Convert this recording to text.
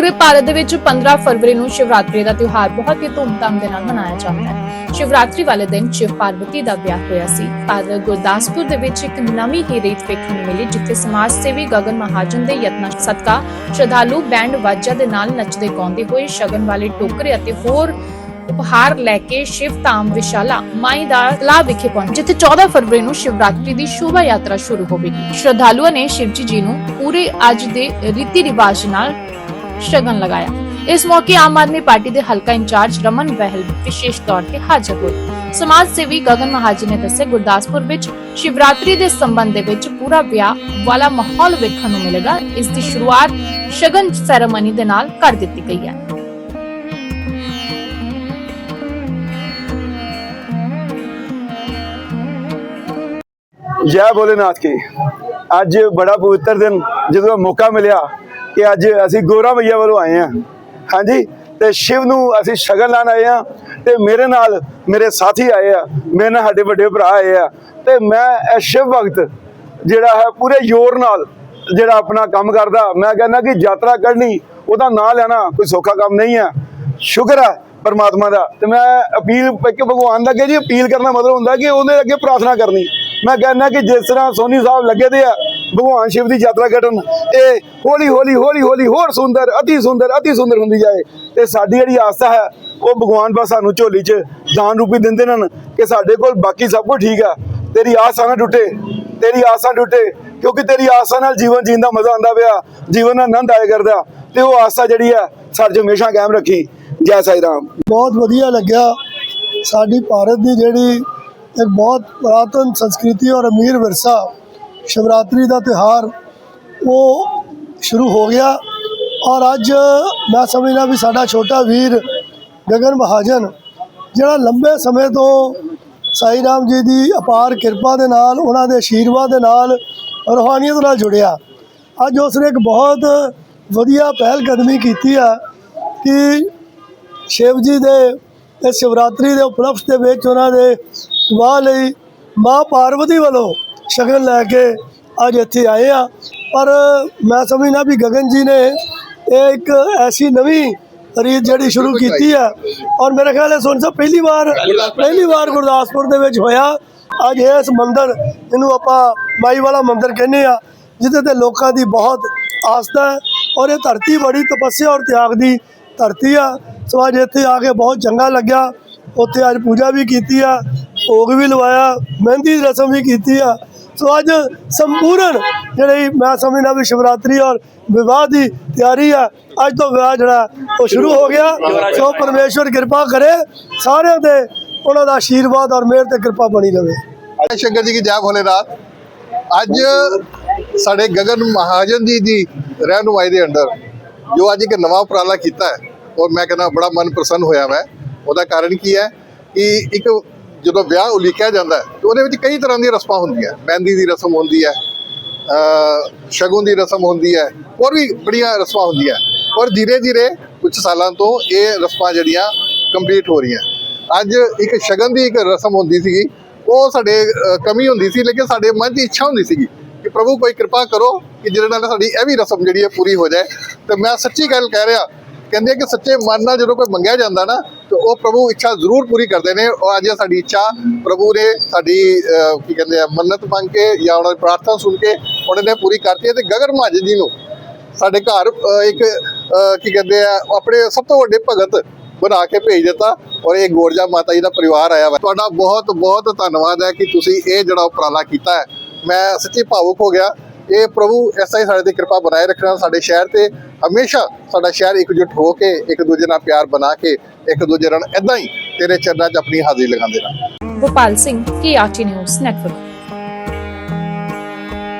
ਪੂਰੇ ਭਾਰਤ ਦੇ ਵਿੱਚ 15 ਫਰਵਰੀ ਨੂੰ ਸ਼ਿਵਰਾਤਰੀ ਦਾ ਤਿਉਹਾਰ ਬਹੁਤ ਹੀ ਧੂਮਧਾਮ ਦੇ ਨਾਲ ਮਨਾਇਆ ਜਾਂਦਾ ਹੈ। ਸ਼ਿਵਰਾਤਰੀ ਵਾਲੇ ਦਿਨ ਸ਼ਿਵ ਪਾਰਵਤੀ ਦਾ ਵਿਆਹ ਹੋਇਆ ਸੀ। ਪਰ ਗੁਰਦਾਸਪੁਰ ਦੇ ਵਿੱਚ ਇੱਕ ਨਵੀਂ ਹੀ ਰੀਤ ਵੇਖਣ ਨੂੰ ਮਿਲੀ, ਜਿੱਥੇ ਸਮਾਜ ਸੇਵੀ ਗਗਨ ਮਹਾਜਨ ਦੇ ਯਤਨਾਂ ਸਦਕਾ ਸ਼ਰਧਾਲੂ ਬੈਂਡ ਵਾਜਾ ਦੇ ਨਾਲ ਨੱਚਦੇ ਗਾਉਂਦੇ ਹੋਏ ਸ਼ਗਨ ਵਾਲੇ ਟੋਕਰੇ ਅਤੇ ਹੋਰ ਉਪਹਾਰ ਲੈ ਕੇ ਸ਼ਿਵ ਧਾਮ ਵਿਸ਼ਾਲਾ ਮਾਈ ਦਾ ਤਲਾਬ ਵਿਖੇ ਪਹੁੰਚੇ, ਜਿੱਥੇ 14 ਫਰਵਰੀ ਨੂੰ ਸ਼ਿਵਰਾਤਰੀ ਦੀ ਸ਼ੋਭਾ ਯਾਤਰਾ ਸ਼ੁਰੂ ਹੋਵੇਗੀ। ਸ਼ਰਧਾਲੂਆਂ ਨੇ ਸ਼ਿਵਜੀ ਜੀ ਨੂੰ ਪੂਰੇ ਅੱਜ ਦੇ ਰੀਤੀ ਰਿਵਾਜ ਨਾਲ ਸ਼ਗਨ ਲਗਾਇਆ। ਇਸ ਮੌਕੇ ਆਮ ਆਦਮੀ ਪਾਰਟੀ ਦੇ ਹਲਕਾ ਇੰਚਾਰਜ ਰਮਨ ਬਹਿਲ ਵਿਸ਼ੇਸ਼ ਤੌਰ ਤੇ ਹਾਜ਼ਰ ਹੋਏ। ਸਮਾਜ ਸੇਵੀ ਗਗਨ ਮਹਾਜਨ ਨੇ ਦੱਸਿਆ, ਗੁਰਦਾਸਪੁਰ ਵਿੱਚ ਸ਼ਿਵਰਾਤਰੀ ਦੇ ਸੰਬੰਧ ਦੇ ਵਿੱਚ ਪੂਰਾ ਵਿਆਹ ਵਾਲਾ ਮਾਹੌਲ ਵੇਖਣ ਨੂੰ ਮਿਲੇਗਾ। ਇਸ ਦੀ ਸ਼ੁਰੂਆਤ ਸ਼ਗਨ ਸੈਰੇਮਨੀ ਦੇ ਨਾਲ ਕਰ ਦਿੱਤੀ ਗਈ ਹੈ। ਜੈ ਭੋਲੇਨਾਥ ਕੀ। ਅੱਜ ਬੜਾ ਪਵਿੱਤਰ ਦਿਨ ਜਦੋਂ ਮੌਕਾ ਮਿਲਿਆ ਕਿ ਅੱਜ ਅਸੀਂ ਗੋਰਾ ਮਈਆ ਵੱਲੋਂ ਆਏ ਹਾਂ। ਹਾਂਜੀ? ਤੇ ਸ਼ਿਵ ਨੂੰ ਅਸੀਂ ਸ਼ਗਨ ਲਾਣ ਆਏ ਹਾਂ ਤੇ ਮੇਰੇ ਨਾਲ ਮੇਰੇ ਸਾਥੀ ਆਏ ਆ। ਮੇਰੇ ਨਾਲ ਸਾਡੇ ਵੱਡੇ ਭਰਾ ਆਏ ਆ। ਤੇ ਮੈਂ ਇਹ ਸ਼ਿਵ ਭਗਤ ਜਿਹੜਾ ਹੈ ਪੂਰੇ ਜ਼ੋਰ ਨਾਲ ਜਿਹੜਾ ਆਪਣਾ ਕੰਮ ਕਰਦਾ, ਮੈਂ ਕਹਿੰਦਾ ਕਿ ਯਾਤਰਾ ਕਰਨੀ, ਉਹਦਾ ਨਾਂ ਲੈਣਾ ਕੋਈ ਸੌਖਾ ਕੰਮ ਨਹੀਂ ਹੈ ਸ਼ੁਕਰ ਹੈ ਪਰਮਾਤਮਾ ਦਾ। ਤੇ ਮੈਂ ਅਪੀਲ, ਇੱਕ ਭਗਵਾਨ ਦਾ ਅੱਗੇ ਜੀ ਅਪੀਲ ਕਰਨਾ ਮਤਲਬ ਹੁੰਦਾ ਕਿ ਉਹਦੇ ਅੱਗੇ ਪ੍ਰਾਰਥਨਾ ਕਰਨੀ। ਮੈਂ ਕਹਿੰਦਾ ਕਿ ਜਿਸ ਤਰ੍ਹਾਂ ਸੋਨੀ ਸਾਹਿਬ ਲੱਗੇ ਦੇ ਆ ਭਗਵਾਨ ਸ਼ਿਵ ਦੀ ਯਾਤਰਾ ਕਰਨ। ਇਹ ਹੌਲੀ ਹੌਲੀ ਹੌਲੀ ਹੌਲੀ ਹੋਰ ਸੁੰਦਰ, ਅਤੀ ਸੁੰਦਰ ਅਤੀ ਸੁੰਦਰ ਹੁੰਦੀ ਜਾਏ। ਤੇ ਸਾਡੀ ਜਿਹੜੀ ਆਸਥਾ ਹੈ, ਉਹ ਭਗਵਾਨ ਬਸ ਸਾਨੂੰ ਝੋਲੀ 'ਚ ਦਾਨ ਰੂਪੀ ਦਿੰਦੇ ਨੇ ਕਿ ਸਾਡੇ ਕੋਲ ਬਾਕੀ ਸਭ ਕੁਝ ਠੀਕ ਆ। ਤੇਰੀ ਆਸਾਂ ਨਾ ਟੁੱਟੇ, ਤੇਰੀ ਆਸਾਂ ਟੁੱਟੇ, ਕਿਉਂਕਿ ਤੇਰੀ ਆਸਾਂ ਨਾਲ ਜੀਵਨ ਜੀਣ ਦਾ ਮਜ਼ਾ ਆਉਂਦਾ ਪਿਆ। ਜੀਵਨ ਦਾ ਆਨੰਦ ਆਇਆ ਕਰਦਾ। ਤੇ ਉਹ ਆਸਾ ਜਿਹੜੀ ਆ ਸਾਡੇ ਹਮੇਸ਼ਾ ਕਾਇਮ ਰੱਖੀ। ਜੈ ਸਾਈ ਰਾਮ। ਬਹੁਤ ਵਧੀਆ ਲੱਗਿਆ। ਸਾਡੀ ਭਾਰਤ ਦੀ ਜਿਹੜੀ ਇੱਕ ਬਹੁਤ ਪੁਰਾਤਨ ਸੰਸਕ੍ਰਿਤੀ ਔਰ ਅਮੀਰ ਵਿਰਸਾ ਸ਼ਿਵਰਾਤਰੀ ਦਾ ਤਿਉਹਾਰ ਉਹ ਸ਼ੁਰੂ ਹੋ ਗਿਆ ਔਰ ਅੱਜ ਮੈਂ ਸਮਝਦਾ ਵੀ ਸਾਡਾ ਛੋਟਾ ਵੀਰ ਗਗਨ ਮਹਾਜਨ, ਜਿਹੜਾ ਲੰਬੇ ਸਮੇਂ ਤੋਂ ਸਾਈ ਰਾਮ ਜੀ ਦੀ ਅਪਾਰ ਕਿਰਪਾ ਦੇ ਨਾਲ, ਉਹਨਾਂ ਦੇ ਆਸ਼ੀਰਵਾਦ ਦੇ ਨਾਲ ਰੂਹਾਨੀਅਤ ਨਾਲ ਜੁੜਿਆ। ਅੱਜ ਉਸ ਨੇ ਇੱਕ ਬਹੁਤ ਵਧੀਆ ਪਹਿਲ ਕਦਮੀ ਕੀਤੀ ਆ ਕਿ ਸ਼ਿਵ ਜੀ ਦੇ ਇਸ ਸ਼ਿਵਰਾਤਰੀ ਦੇ ਉਪਲਕਸ਼ ਦੇ ਵਿੱਚ ਉਹਨਾਂ ਦੇ ਵਾਹ ਲਈ ਮਾਂ ਪਾਰਵਤੀ ਵੱਲੋਂ ਸ਼ਗਨ ਲੈ ਕੇ ਅੱਜ ਇੱਥੇ ਆਏ ਆ। ਪਰ ਮੈਂ ਸਮਝਣਾ ਵੀ ਗਗਨ ਜੀ ਨੇ ਇਹ ਇੱਕ ਐਸੀ ਨਵੀਂ ਰੀਤ ਜਿਹੜੀ ਸ਼ੁਰੂ ਕੀਤੀ ਹੈ। ਔਰ ਮੇਰੇ ਖਿਆਲ ਹੈ ਸੁਣ ਸਾਹਿਬ ਪਹਿਲੀ ਵਾਰ ਪਹਿਲੀ ਵਾਰ ਗੁਰਦਾਸਪੁਰ ਦੇ ਵਿੱਚ ਹੋਇਆ। ਅੱਜ ਇਸ ਮੰਦਰ ਇਹਨੂੰ ਆਪਾਂ ਮਾਈ ਵਾਲਾ ਮੰਦਰ ਕਹਿੰਦੇ ਆ, ਜਿਹਦੇ ਤੇ ਲੋਕਾਂ ਦੀ ਬਹੁਤ ਆਸਥਾ ਹੈ। ਔਰ ਇਹ ਧਰਤੀ ਬੜੀ ਤਪੱਸਿਆ ਔਰ ਤਿਆਗ ਦੀ ਧਰਤੀ ਆ। ਸੋ ਅੱਜ ਇੱਥੇ ਆ ਕੇ ਬਹੁਤ ਚੰਗਾ ਲੱਗਿਆ। ਉੱਥੇ ਅੱਜ ਪੂਜਾ ਵੀ ਕੀਤੀ ਆ, ਭੋਗ ਵੀ ਲਵਾਇਆ, ਮਹਿੰਦੀ ਦੀ ਰਸਮ ਵੀ ਕੀਤੀ ਆ। ਸੋ ਅੱਜ ਸੰਪੂਰਨ ਜਿਹੜੀ ਮੈਂ ਸਮਝਦਾ ਵੀ ਸ਼ਿਵਰਾਤਰੀ ਔਰ ਵਿਵਾਹ ਦੀ ਤਿਆਰੀ ਆ, ਅੱਜ ਤੋਂ ਵਿਆਹ ਜਿਹੜਾ, ਉਹ ਸ਼ੁਰੂ ਹੋ ਗਿਆ। ਸੋ ਪਰਮੇਸ਼ਵਰ ਕਿਰਪਾ ਕਰੇ, ਸਾਰਿਆਂ ਤੇ ਉਹਨਾਂ ਦਾ ਆਸ਼ੀਰਵਾਦ ਔਰ ਮਿਹਰ ਤੇ ਕਿਰਪਾ ਬਣੀ ਰਹੇ ਜੈ ਸ਼ੰਕਰ ਜੀ ਕੀ ਜੈ ਰਾਤ? ਅੱਜ ਸਾਡੇ ਗਗਨ ਮਹਾਜਨ ਜੀ ਦੀ ਰਹਿਨੁਮਾਈ ਦੇ ਅੰਡਰ ਜੋ ਅੱਜ ਇੱਕ ਨਵਾਂ ਉਪਰਾਲਾ ਕੀਤਾ ਹੈ, ਔਰ ਮੈਂ ਕਹਿੰਦਾ ਬੜਾ ਮਨ ਪ੍ਰਸੰਨ ਹੋਇਆ ਮੈਂ। ਉਹਦਾ ਕਾਰਨ ਕੀ ਹੈ ਕਿ ਇੱਕ ਜਦੋਂ ਵਿਆਹ ਉਲੀਕਿਆ ਜਾਂਦਾ ਹੈ, ਤੇ ਉਹਦੇ ਵਿੱਚ ਕਈ ਤਰ੍ਹਾਂ ਦੀਆਂ ਰਸਮਾਂ ਹੁੰਦੀਆਂ ਮਹਿੰਦੀ ਦੀ ਰਸਮ ਹੁੰਦੀ ਹੈ ਅ ਸ਼ਗੁਨ ਦੀ ਰਸਮ ਹੁੰਦੀ ਹੈ, ਹੋਰ ਵੀ ਬੜੀਆਂ ਰਸਮਾਂ ਹੁੰਦੀਆਂ ਔਰ ਧੀਰੇ ਧੀਰੇ ਕੁਝ ਸਾਲਾਂ ਤੋਂ ਇਹ ਰਸਮਾਂ ਜਿਹੜੀਆਂ ਕੰਪਲੀਟ ਹੋ ਰਹੀਆਂ ਅੱਜ ਇੱਕ ਸ਼ਗਨ ਦੀ ਇੱਕ ਰਸਮ ਹੁੰਦੀ ਸੀਗੀ, ਉਹ ਸਾਡੇ ਕਮੀ ਹੁੰਦੀ ਸੀ, ਲੇਕਿਨ ਸਾਡੇ ਮਨ ਦੀ ਇੱਛਾ ਹੁੰਦੀ ਸੀਗੀ ਕਿ ਪ੍ਰਭੂ ਕੋਈ ਕਿਰਪਾ ਕਰੋ ਕਿ ਜਿਹਦੇ ਨਾਲ ਸਾਡੀ ਇਹ ਵੀ ਰਸਮ ਜਿਹੜੀ ਹੈ ਪੂਰੀ ਹੋ ਜਾਏ। ਤੇ ਮੈਂ ਸੱਚੀ ਗੱਲ ਕਹਿ ਰਿਹਾ, ਕਹਿੰਦੇ ਆ ਕਿ ਸੱਚੇ ਮਨ ਨਾਲ ਜਦੋਂ ਕੋਈ ਮੰਗਿਆ ਜਾਂਦਾ ਨਾ ਤੇ ਉਹ ਪ੍ਰਭੂ ਇੱਛਾ ਜ਼ਰੂਰ ਪੂਰੀ ਕਰਦੇ ਨੇ। ਔਰ ਅੱਜ ਸਾਡੀ ਇੱਛਾ ਪ੍ਰਭੂ ਨੇ ਸਾਡੀ ਕੀ ਕਹਿੰਦੇ ਆ, ਮੰਨਤ ਮੰਗ ਕੇ ਜਾਂ ਉਹਨਾਂ ਦੀ ਪ੍ਰਾਰਥਨਾ ਸੁਣ ਕੇ ਉਹਨਾਂ ਨੇ ਪੂਰੀ ਕਰਤੀ ਹੈ ਤੇ ਗਗਨ ਮਹਾਜਨ ਜੀ ਨੂੰ ਸਾਡੇ ਘਰ ਇੱਕ ਕੀ ਕਹਿੰਦੇ ਆ ਆਪਣੇ ਸਭ ਤੋਂ ਵੱਡੇ ਭਗਤ ਬਣਾ ਕੇ ਭੇਜ ਦਿੱਤਾ ਔਰ ਇਹ ਗੋਰਜਾ ਮਾਤਾ ਜੀ ਦਾ ਪਰਿਵਾਰ ਆਇਆ ਵਾ। ਤੁਹਾਡਾ ਬਹੁਤ ਬਹੁਤ ਧੰਨਵਾਦ ਹੈ ਕਿ ਤੁਸੀਂ ਇਹ ਜਿਹੜਾ ਉਪਰਾਲਾ ਕੀਤਾ ਹੈ। ਮੈਂ ਸੱਚੀ ਭਾਵੁਕ ਹੋ ਗਿਆ। ਇਹ ਪ੍ਰਭੂ ਐਸਾ ਹੀ ਸਾਡੇ ਤੇ ਕਿਰਪਾ ਬਣਾਏ ਰੱਖਣਾ ਸਾਡੇ ਸ਼ਹਿਰ ਤੇ ਹਮੇਸ਼ਾ ਸਾਡਾ ਸ਼ਹਿਰ ਇਕਜੁੱਟ ਹੋ ਕੇ ਇੱਕ ਦੂਜੇ ਨਾਲ ਪਿਆਰ ਬਣਾ ਕੇ ਇੱਕ ਦੂਜੇ ਨਾਲ ਇਦਾਂ ਹੀ ਤੇਰੇ ਚਰਨਾਂ 'ਚ ਆਪਣੀ ਹਾਜ਼ਰੀ ਲਗਾਉਂਦੇ ਰਹਿਣਾ ਗੋਪਾਲ ਸਿੰਘ ਕੀ ਆਰਟੀ ਨਿਊਜ਼ ਨੈਟਵਰਕ